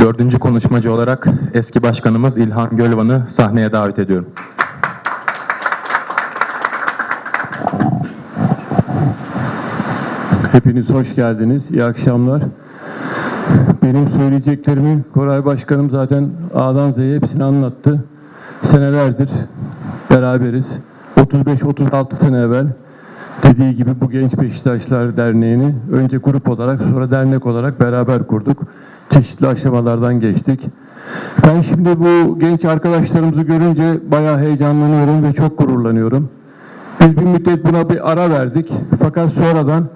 Dördüncü konuşmacı olarak eski başkanımız İlhan Gölvan'ı sahneye davet ediyorum. Hepiniz hoş geldiniz. İyi akşamlar. Benim söyleyeceklerimi Koray Başkanım zaten A'dan Z'ye hepsini anlattı. Senelerdir beraberiz. 35-36 sene evvel dediği gibi bu Genç Beşiktaşlar Derneği'ni önce grup olarak sonra dernek olarak beraber kurduk. Çeşitli aşamalardan geçtik. Ben şimdi bu genç arkadaşlarımızı görünce bayağı heyecanlanıyorum ve çok gururlanıyorum. Biz bir müddet buna bir ara verdik. Fakat sonradan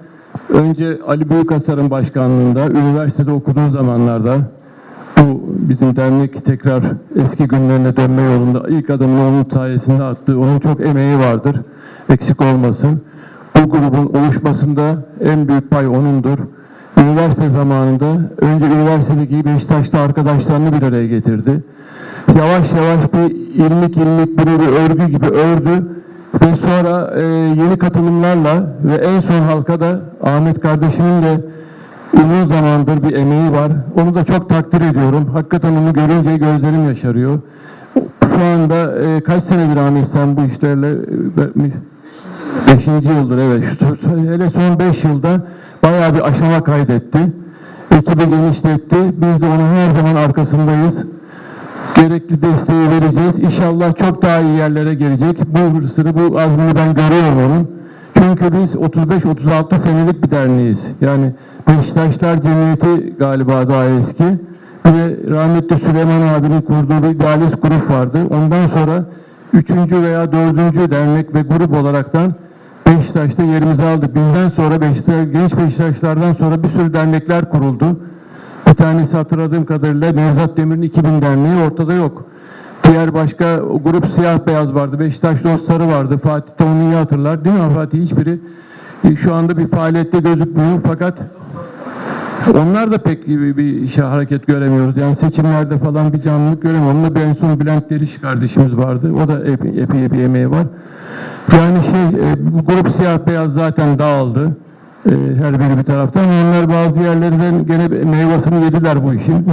önce Ali Büyükasar'ın başkanlığında üniversitede okuduğu zamanlarda bu bizim dernek tekrar eski günlerine dönme yolunda ilk adımını onun sayesinde attı. Onun çok emeği vardır. Eksik olmasın. Bu grubun oluşmasında en büyük pay onundur. Üniversite zamanında önce üniversitedeki Beşiktaşlı arkadaşlarını bir araya getirdi. Yavaş yavaş bir ilmik ilmik bunu bir örgü gibi ördü ve sonra e, yeni katılımlarla ve en son halka da Ahmet kardeşimin de uzun zamandır bir emeği var. Onu da çok takdir ediyorum. Hakikaten onu görünce gözlerim yaşarıyor. Şu anda e, kaç senedir Ahmet sen bu işlerle e, Beşinci yıldır evet. Şu, hele son beş yılda bayağı bir aşama kaydetti. Ekibi genişletti. Biz de onun her zaman arkasındayız. Gerekli desteği vereceğiz. İnşallah çok daha iyi yerlere gelecek. Bu hırsını, bu azmini ben görüyorum onun. Çünkü biz 35-36 senelik bir derneğiz. Yani Beşiktaşlar Cemiyeti galiba daha eski. Bir de rahmetli Süleyman abinin kurduğu bir idealist grup vardı. Ondan sonra üçüncü veya dördüncü dernek ve grup olaraktan Beşiktaş'ta yerimizi aldık. Bizden sonra Beşiktaş, genç Beşiktaşlardan sonra bir sürü dernekler kuruldu. Bir tanesi hatırladığım kadarıyla Nevzat Demir'in 2000 derneği ortada yok. Diğer başka grup siyah beyaz vardı. Beşiktaş dostları vardı. Fatih iyi hatırlar. Değil mi Fatih? Hiçbiri şu anda bir faaliyette gözükmüyor. Fakat onlar da pek bir, bir şey, hareket göremiyoruz. Yani seçimlerde falan bir canlılık göremiyoruz. Onunla bir en son Bülent Deriş kardeşimiz vardı. O da epey, epey bir emeği var. Yani şey, e, bu grup siyah beyaz zaten dağıldı. E, her biri bir taraftan. Onlar bazı yerlerden gene meyvasını yediler bu işin.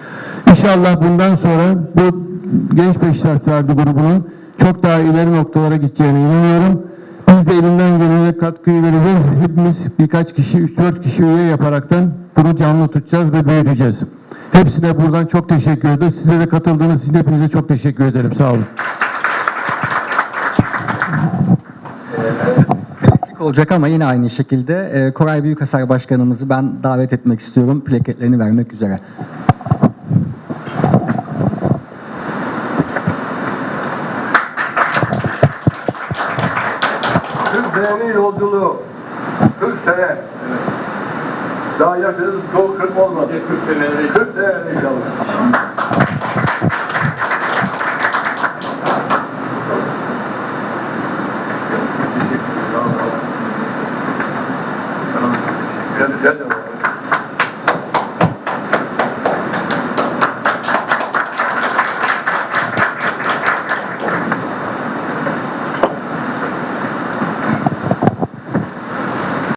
İnşallah bundan sonra bu Genç Beşiktaşlardı grubunun çok daha ileri noktalara gideceğine inanıyorum. Biz de elinden gelene katkıyı vereceğiz. Hepimiz birkaç kişi, 3-4 kişi üye yaparaktan bunu canlı tutacağız ve büyüteceğiz. Hepsine buradan çok teşekkür ederim. Size de katıldığınız için hepinize çok teşekkür ederim. Sağ olun. Eksik olacak ama yine aynı şekilde e, Koray Büyükasar Başkanımızı ben davet etmek istiyorum plaketlerini vermek üzere. Senenin yolculuğu. 40 sene. Daha yaşınız çok kırk olmadı. 40 sene inşallah. Ben de